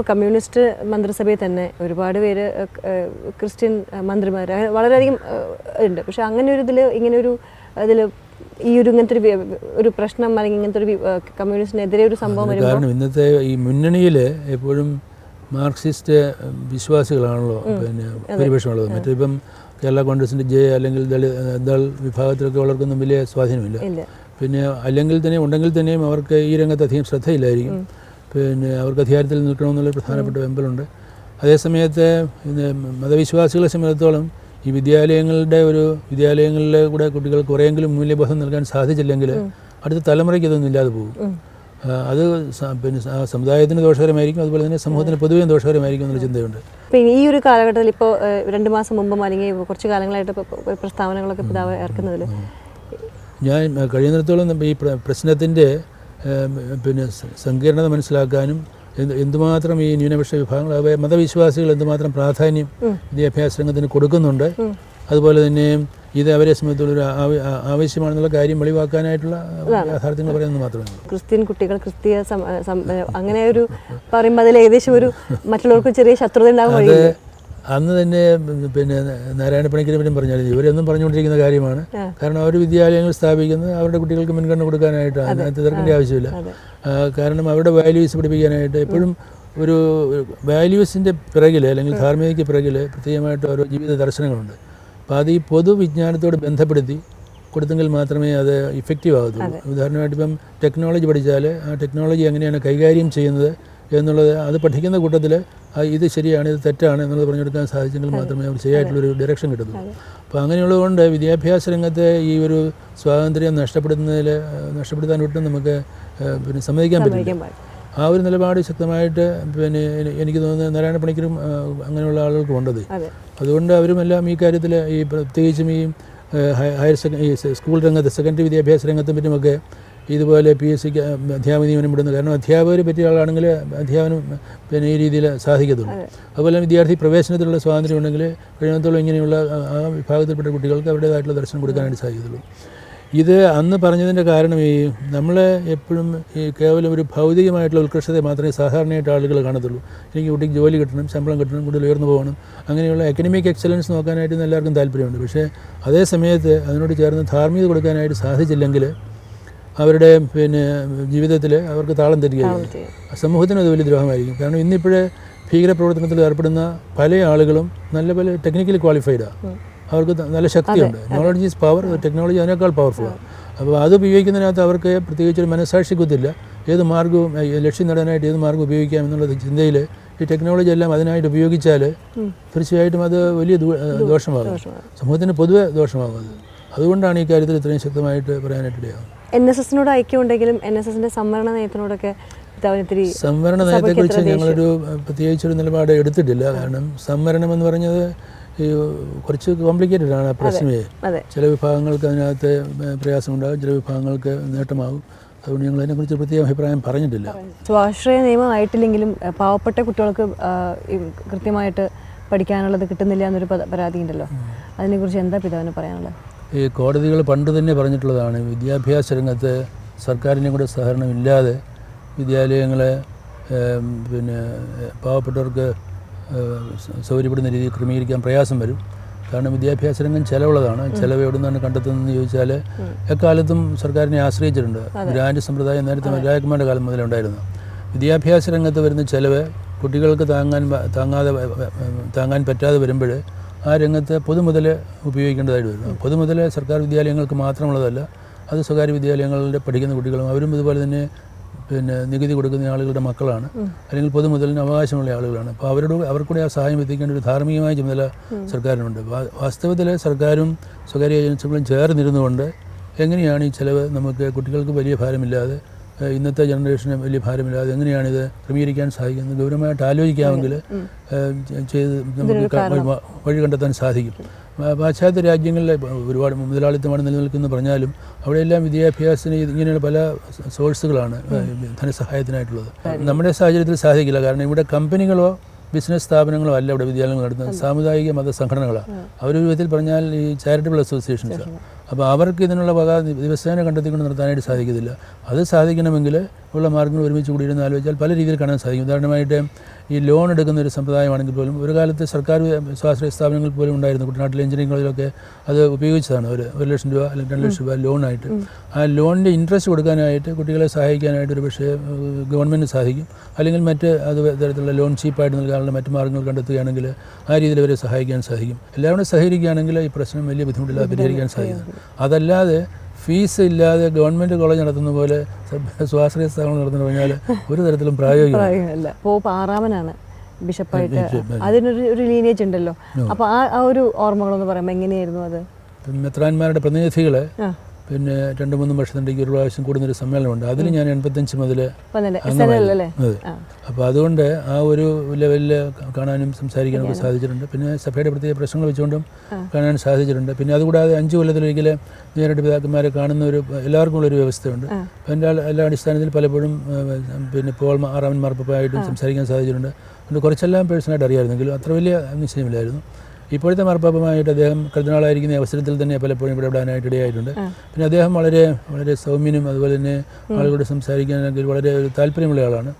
ഇപ്പോൾ കമ്മ്യൂണിസ്റ്റ് മന്ത്രിസഭയിൽ തന്നെ ഒരുപാട് പേര് ക്രിസ്ത്യൻ മന്ത്രിമാർ വളരെയധികം ഉണ്ട്. പക്ഷെ അങ്ങനെ ഒരു ഇതിൽ ഇങ്ങനെ ഒരു ഇതിൽ ഈ ഒരു ഇങ്ങനത്തെ ഒരു ഒരു പ്രശ്നം അല്ലെങ്കിൽ ഇങ്ങനത്തെ ഒരു കമ്മ്യൂണിസ്റ്റിനെതിരെ ഒരു സംഭവം കാരണം ഇന്നത്തെ ഈ മുന്നണിയിൽ എപ്പോഴും മാർക്സിസ്റ്റ് വിശ്വാസികളാണല്ലോ പിന്നെ ഭൂരിപക്ഷമുള്ളത്. മറ്റിപ്പം കേരള കോൺഗ്രസിന്റെ ജെ അല്ലെങ്കിൽ ദളിത് ദൾ വിഭാഗത്തിലൊക്കെ ഉള്ളവർക്കൊന്നും വലിയ സ്വാധീനമില്ല. പിന്നെ അല്ലെങ്കിൽ തന്നെ ഉണ്ടെങ്കിൽ തന്നെയും അവർക്ക് ഈ രംഗത്ത് അധികം ശ്രദ്ധയില്ലായിരിക്കും. പിന്നെ അവർക്ക് അധികാരത്തിൽ നിൽക്കണമെന്നുള്ള പ്രധാനപ്പെട്ട വെമ്പലുണ്ട്. അതേസമയത്ത് മതവിശ്വാസികളെ സംബന്ധിച്ചിടത്തോളം ഈ വിദ്യാലയങ്ങളുടെ ഒരു വിദ്യാലയങ്ങളിലെ കൂടെ കുട്ടികൾക്ക് കുറേയെങ്കിലും മൂല്യബോധം നൽകാൻ സാധിച്ചില്ലെങ്കിൽ അടുത്ത തലമുറയ്ക്ക് ഇതൊന്നും ഇല്ലാതെ പോകും. അത് പിന്നെ സമുദായത്തിന് ദോഷകരമായിരിക്കും അതുപോലെ തന്നെ സമൂഹത്തിന് പൊതുവേ ദോഷകരമായിരിക്കും എന്നുള്ള ചിന്തയുണ്ട്. പിന്നെ ഈ ഒരു കാലഘട്ടത്തിൽ ഇപ്പോൾ രണ്ട് മാസം മുമ്പും അല്ലെങ്കിൽ കുറച്ച് കാലങ്ങളായിട്ട് പ്രസ്താവനകളൊക്കെ പിതാവ് ഇറക്കുന്നതിൽ ഞാൻ കഴിയുന്നിടത്തോളം ഈ പ്ര- പ്രശ്നത്തിന്റെ പിന്നെ സങ്കീർണത മനസ്സിലാക്കാനും എന്ത് എന്തുമാത്രം ഈ ന്യൂനപക്ഷ വിഭാഗങ്ങൾ അവയെ മതവിശ്വാസികൾ എന്തുമാത്രം പ്രാധാന്യം വിദ്യാഭ്യാസ രംഗത്തിന് കൊടുക്കുന്നുണ്ട് അതുപോലെ തന്നെ ഇത് അവരെ സംബന്ധിച്ചുള്ള ഒരു ആവശ്യമാണെന്നുള്ള കാര്യം വെളിവാക്കാനായിട്ടുള്ള യാഥാർത്ഥ്യങ്ങൾ പറയുന്നത് മാത്രമേ ക്രിസ്ത്യൻ കുട്ടികൾ ക്രിസ്തീയ അങ്ങനെ ഒരു പറയുമ്പോൾ അതിൽ ഏകദേശം ഒരു മറ്റുള്ളവർക്ക് ചെറിയ ശത്രുത ഉണ്ടാകും അന്ന് തന്നെ പിന്നെ നാരായണ പണിക്കരപ്പനും പറഞ്ഞാൽ ഇവരൊന്നും പറഞ്ഞുകൊണ്ടിരിക്കുന്ന കാര്യമാണ്. കാരണം അവർ വിദ്യാലയങ്ങൾ സ്ഥാപിക്കുന്നത് അവരുടെ കുട്ടികൾക്ക് മുൻഗണന കൊടുക്കാനായിട്ടാണ്. അതിനകത്ത് തീർക്കേണ്ട ആവശ്യമില്ല. കാരണം അവരുടെ വാല്യൂസ് പഠിപ്പിക്കാനായിട്ട് എപ്പോഴും ഒരു വാല്യൂസിന്റെ പിറകിൽ അല്ലെങ്കിൽ ധാർമ്മികയ്ക്ക് പിറകിൽ പ്രത്യേകമായിട്ട് ഓരോ ജീവിത ദർശനങ്ങളുണ്ട്. അപ്പോൾ അത് ഈ പൊതുവിജ്ഞാനത്തോട് ബന്ധപ്പെടുത്തി കൊടുത്തെങ്കിൽ മാത്രമേ അത് ഇഫക്റ്റീവ് ആകത്തുള്ളൂ. ഉദാഹരണമായിട്ട് ഇപ്പം ടെക്നോളജി പഠിച്ചാൽ ആ ടെക്നോളജി എങ്ങനെയാണ് കൈകാര്യം ചെയ്യുന്നത് എന്നുള്ളത് അത് പഠിക്കുന്ന കൂട്ടത്തിൽ ഇത് ശരിയാണ് ഇത് തെറ്റാണ് എന്നുള്ളത് പറഞ്ഞെടുക്കാൻ സാധിച്ചെങ്കിൽ മാത്രമേ അവർ ശരിയായിട്ടുള്ളൊരു ഡയറക്ഷൻ കിട്ടുന്നുള്ളൂ അപ്പോൾ അങ്ങനെയുള്ളതുകൊണ്ട് വിദ്യാഭ്യാസ രംഗത്തെ ഈ ഒരു സ്വാതന്ത്ര്യം നഷ്ടപ്പെടുന്നതിൽ നഷ്ടപ്പെടുത്താൻ ഒട്ടും നമുക്ക് പിന്നെ സമ്മതിക്കാൻ പറ്റില്ല. ആ ഒരു നിലപാട് ശക്തമായിട്ട് പിന്നെ എനിക്ക് തോന്നുന്നത് നാരായണ പണിക്കരും അങ്ങനെയുള്ള ആളുകൾക്ക് ഉണ്ടത്. അതെ. അതുകൊണ്ട് അവരുമെല്ലാം ഈ കാര്യത്തിൽ ഈ പ്രത്യേകിച്ചും ഈ ഹയർ സെക്കൻഡ് ഈ സ്കൂൾ രംഗത്ത് സെക്കൻഡറി വിദ്യാഭ്യാസ രംഗത്തും പറ്റുമൊക്കെ ഇതുപോലെ പി എസ് സിക്ക് അധ്യാപക നിയമനം വിടുന്നു കാരണം അധ്യാപകരെ പറ്റിയ ആളാണെങ്കിൽ അധ്യാപനം പിന്നെ ഈ രീതിയിൽ സാധിക്കത്തുള്ളൂ. അതുപോലെ വിദ്യാർത്ഥി പ്രവേശനത്തിലുള്ള സ്വാതന്ത്ര്യം ഉണ്ടെങ്കിൽ കഴിയുന്നിടത്തോളം ഇങ്ങനെയുള്ള ആ- ആ വിഭാഗത്തിൽപ്പെട്ട കുട്ടികൾക്ക് അവരുടേതായിട്ടുള്ള ദർശനം കൊടുക്കാനായിട്ട് സാധിക്കത്തുള്ളൂ. ഇത് അന്ന് പറഞ്ഞതിന്റെ കാരണം ഈ നമ്മൾ എപ്പോഴും ഈ കേവലം ഒരു ഭൗതികമായിട്ടുള്ള ഉത്കൃഷ്ടതയെ മാത്രമേ സാധാരണയായിട്ട് ആളുകൾ കാണത്തുള്ളൂ. എനിക്ക് കുട്ടിക്ക് ജോലി കിട്ടണം ശമ്പളം കിട്ടണം കൂടുതൽ ഉയർന്നു പോകണം അങ്ങനെയുള്ള എക്കണമിക് എക്സലൻസ് നോക്കാനായിട്ട് എല്ലാവർക്കും താല്പര്യമുണ്ട്. പക്ഷേ അതേ സമയത്ത് അതിനോട് ചേർന്ന് ധാർമ്മികത കൊടുക്കാനായിട്ട് സാധിച്ചില്ലെങ്കിൽ അവരുടെ പിന്നെ ജീവിതത്തിൽ അവർക്ക് താളം തെറ്റുകയാണ് സമൂഹത്തിന് അത് വലിയ ദ്രോഹമായിരിക്കും. കാരണം ഇന്നിപ്പോഴേ ഭീകരപ്രവർത്തനത്തിൽ ഏർപ്പെടുന്ന പല ആളുകളും നല്ല പല ടെക്നിക്കലി ക്വാളിഫൈഡാണ് അവർക്ക് നല്ല ശക്തിയുണ്ട്. നോളജ് ഈസ് പവർ ടെക്നോളജി അതിനേക്കാൾ പവർഫുള്ളാണ് അപ്പോൾ അത് ഉപയോഗിക്കുന്നതിനകത്ത് അവർക്ക് പ്രത്യേകിച്ച് ഒരു മനസ്സാക്ഷി കുത്തില്ല. ഏത് മാർഗവും ലക്ഷ്യം നേടാനായിട്ട് ഏത് മാർഗം ഉപയോഗിക്കാം എന്നുള്ള ചിന്തയിൽ ഈ ടെക്നോളജി എല്ലാം അതിനായിട്ട് ഉപയോഗിച്ചാൽ തീർച്ചയായിട്ടും അത് വലിയ ദോഷമാകും. സമൂഹത്തിന് പൊതുവെ ദോഷമാകും അത്. അതുകൊണ്ടാണ് ഈ കാര്യത്തിൽ ഇത്രയും ശക്തമായിട്ട് പറയാനായിട്ട് ഇടയാകുന്നത്. എൻ എസ് എസിനോട് ഐക്യമുണ്ടെങ്കിലും എൻ എസ് എസിന്റെ സംവരണ നയത്തിനോടൊക്കെ സംവരണ നയത്തെക്കുറിച്ച് ഞങ്ങളൊരു പ്രത്യേകിച്ചൊരു നിലപാട് എടുത്തിട്ടില്ല. കാരണം സംവരണം എന്ന് പറഞ്ഞത് ഈ കുറച്ച് കോംപ്ലിക്കേറ്റഡ് ആണ് പ്രശ്നമേ. ചില വിഭാഗങ്ങൾക്ക് അതിനകത്ത് പ്രയാസമുണ്ടാകും. ചില വിഭാഗങ്ങൾക്ക് നേട്ടമാകും. അതുകൊണ്ട് ഞങ്ങൾ അതിനെക്കുറിച്ച് പ്രത്യേക അഭിപ്രായം പറഞ്ഞിട്ടില്ല. സ്വാശ്രയ നിയമമായിട്ടില്ലെങ്കിലും പാവപ്പെട്ട കുട്ടികൾക്ക് കൃത്യമായിട്ട് പഠിക്കാനുള്ളത് കിട്ടുന്നില്ല എന്നൊരു പരാതി ഉണ്ടല്ലോ അതിനെക്കുറിച്ച് എന്താ പിതാവിന് പറയാനുള്ളത്? ഈ കോടതികൾ പണ്ട് തന്നെ പറഞ്ഞിട്ടുള്ളതാണ് വിദ്യാഭ്യാസ രംഗത്ത് സർക്കാരിന്റെ കൂടെ സഹകരണമില്ലാതെ വിദ്യാലയങ്ങളെ പിന്നെ പാവപ്പെട്ടവർക്ക് സൗകര്യപ്പെടുന്ന രീതിയിൽ ക്രമീകരിക്കാൻ പ്രയാസം വരും. കാരണം വിദ്യാഭ്യാസ രംഗം ചിലവുള്ളതാണ്. ചിലവ് എവിടെ നിന്നാണ് കണ്ടെത്തുന്നതെന്ന് ചോദിച്ചാൽ എക്കാലത്തും സർക്കാരിനെ ആശ്രയിച്ചിട്ടുണ്ട്. ഗ്രാൻഡ് സമ്പ്രദായം നേരത്തെ രാജകുമാരുടെ കാലം മുതലേ ഉണ്ടായിരുന്നു വിദ്യാഭ്യാസ രംഗത്ത് വരുന്ന ചിലവ് കുട്ടികൾക്ക് താങ്ങാൻ താങ്ങാതെ താങ്ങാൻ പറ്റാതെ വരുമ്പോൾ ആ രംഗത്ത് പൊതുമുതൽ ഉപയോഗിക്കേണ്ടതായിട്ട് വരും. പൊതുമുതൽ സർക്കാർ വിദ്യാലയങ്ങൾക്ക് മാത്രമുള്ളതല്ല അത് സ്വകാര്യ വിദ്യാലയങ്ങളിൽ പഠിക്കുന്ന കുട്ടികളും അവരും ഇതുപോലെ തന്നെ പിന്നെ നികുതി കൊടുക്കുന്ന ആളുകളുടെ മക്കളാണ്. അല്ലെങ്കിൽ പൊതുമുതലിന് അവകാശമുള്ള ആളുകളാണ്. അപ്പോൾ അവരോട് അവർക്കൂടെ ആ സഹായം എത്തിക്കേണ്ട ഒരു ധാർമ്മികമായ ചുമതല സർക്കാരിനുണ്ട്. വാസ്തവത്തിൽ സർക്കാരും സ്വകാര്യ ഏജൻസികളും ചേർന്നിരുന്നുകൊണ്ട് എങ്ങനെയാണ് ഈ ചിലവ് നമുക്ക് കുട്ടികൾക്ക് വലിയ ഭാരമില്ലാതെ ഇന്നത്തെ ജനറേഷന് വലിയ ഭാരമില്ലാതെ എങ്ങനെയാണിത് ക്രമീകരിക്കാൻ സാധിക്കുന്നത്? ഗൗരവമായിട്ട് ആലോചിക്കാമെങ്കിൽ ചെയ്ത് നമുക്ക് വഴി- കണ്ടെത്താൻ സാധിക്കും. പാശ്ചാത്യ രാജ്യങ്ങളിലെ ഒരുപാട് മുതലാളിത്തമാണ് നിലനിൽക്കുന്നത് പറഞ്ഞാലും അവിടെയെല്ലാം വിദ്യാഭ്യാസത്തിന് ഇങ്ങനെയുള്ള പല സോഴ്സുകളാണ് ധനസഹായത്തിനായിട്ടുള്ളത്. നമ്മുടെ സാഹചര്യത്തിൽ സാധിക്കില്ല. കാരണം ഇവിടെ കമ്പനികളോ ബിസിനസ് സ്ഥാപനങ്ങളും അല്ല ഇവിടെ വിദ്യാലയങ്ങൾ നടത്തുന്നത്. സാമുദായിക മത സംഘടനകളാണ് അവരൊരു വിധത്തിൽ പറഞ്ഞാൽ ഈ ചാരിറ്റബിൾ അസോസിയേഷൻസ്. അപ്പോൾ അവർക്ക് ഇതിനുള്ള വക ദിവസേന കണ്ടെത്തിക്കൊണ്ട് നിർത്താനായിട്ട് സാധിക്കത്തില്ല. അത് സാധിക്കണമെങ്കിൽ ഉള്ള മാർഗങ്ങൾ ഒരുമിച്ച് കൂടിയിരുന്ന് ആലോചിച്ചാൽ പല രീതിയിൽ കാണാൻ സാധിക്കും. ഉദാഹരണമായിട്ട് ഈ ലോൺ എടുക്കുന്ന ഒരു സമ്പ്രദായമാണെങ്കിൽ പോലും ഒരു കാലത്ത് സർക്കാർ സ്വാശ്രയ സ്ഥാപനങ്ങൾ പോലും ഉണ്ടായിരുന്നു. കുട്ടനാട്ടിലെ എഞ്ചിനീയറിംഗ് കോളേജിലൊക്കെ അത് ഉപയോഗിച്ചതാണ് അവർ ഒരു ലക്ഷം രൂപ അല്ലെങ്കിൽ രണ്ട് ലക്ഷം രൂപ ലോണായിട്ട് ആ ലോണിന്റെ ഇൻട്രസ്റ്റ് കൊടുക്കാനായിട്ട് കുട്ടികളെ സഹായിക്കാനായിട്ട് ഒരു പക്ഷേ ഗവൺമെന്റ് സാധിക്കും. അല്ലെങ്കിൽ മറ്റ് അത് തരത്തിലുള്ള ലോൺ ചീപ്പായിട്ട് നൽകാനുള്ള മറ്റ് മാർഗങ്ങൾ കണ്ടെത്തുകയാണെങ്കിൽ ആ രീതിയിൽ അവരെ സഹായിക്കാൻ സാധിക്കും. എല്ലാവരും സഹകരിക്കുകയാണെങ്കിൽ ഈ പ്രശ്നം വലിയ ബുദ്ധിമുട്ടില്ലാതെ പരിഹരിക്കാൻ സാധിക്കും. അതല്ലാതെ ഫീസ് ഇല്ലാതെ ഗവൺമെന്റ് കോളേജ് നടത്തുന്ന പോലെ സ്വാശ്രയ സ്ഥാപനം നടത്തുന്ന പറഞ്ഞാൽ ഒരു തരത്തിലും പ്രായോഗികമല്ല. ആറാമനാണ് ബിഷപ്പായിട്ട്. അതിനൊരു ഒരു ലീനേജ് ഉണ്ടല്ലോ. അപ്പോൾ ആ ആ ഒരു ഓർമ്മകളൊന്ന് പറയുമ്പോൾ എങ്ങനെയായിരുന്നു അത്? മെത്രാന്മാരുടെ പ്രതിനിധികളെ പിന്നെ രണ്ട് മൂന്നും വർഷത്തിന്റെ ഒരു പ്രാവശ്യം കൂടുന്നൊരു സമ്മേളനമുണ്ട്. അതിൽ ഞാൻ എൺപത്തഞ്ച് മുതൽ അപ്പോൾ അതുകൊണ്ട് ആ ഒരു ലെവലിൽ കാണാനും സംസാരിക്കാനും ഒക്കെ സാധിച്ചിട്ടുണ്ട്. പിന്നെ സഭയുടെ പ്രത്യേക പ്രശ്നങ്ങൾ വെച്ചുകൊണ്ടും കാണാൻ സാധിച്ചിട്ടുണ്ട്. പിന്നെ അതുകൂടാതെ അഞ്ച് കൊല്ലത്തിലൊരിക്കൽ നേരിട്ട് പിതാക്കന്മാരെ കാണുന്ന ഒരു എല്ലാവർക്കും ഉള്ളൊരു വ്യവസ്ഥയുണ്ട്. അപ്പോൾ എന്റെ എല്ലാ അടിസ്ഥാനത്തിൽ പലപ്പോഴും പിന്നെ പോൾ ആറാമൻ മാർപ്പായിട്ടും സംസാരിക്കാൻ സാധിച്ചിട്ടുണ്ട്. അതുകൊണ്ട് കുറച്ചെല്ലാം പേഴ്സണായിട്ട് അറിയാമായിരുന്നെങ്കിലും അത്ര വലിയ നിശ്ചയമില്ലായിരുന്നു ഇപ്പോഴത്തെ മാർപ്പാപ്പമായിട്ട് അദ്ദേഹം കൃതനാളായിരിക്കുന്ന അവസരത്തിൽ തന്നെ പലപ്പോഴും ഇവിടെ വിടാനായിട്ട് ഇടയായിട്ടുണ്ട്. പിന്നെ അദ്ദേഹം വളരെ വളരെ സൗമ്യനും അതുപോലെ തന്നെ ആളുകളോട് സംസാരിക്കാനൊക്കെ വളരെ ഒരു താല്പര്യമുള്ള ആളാണ്.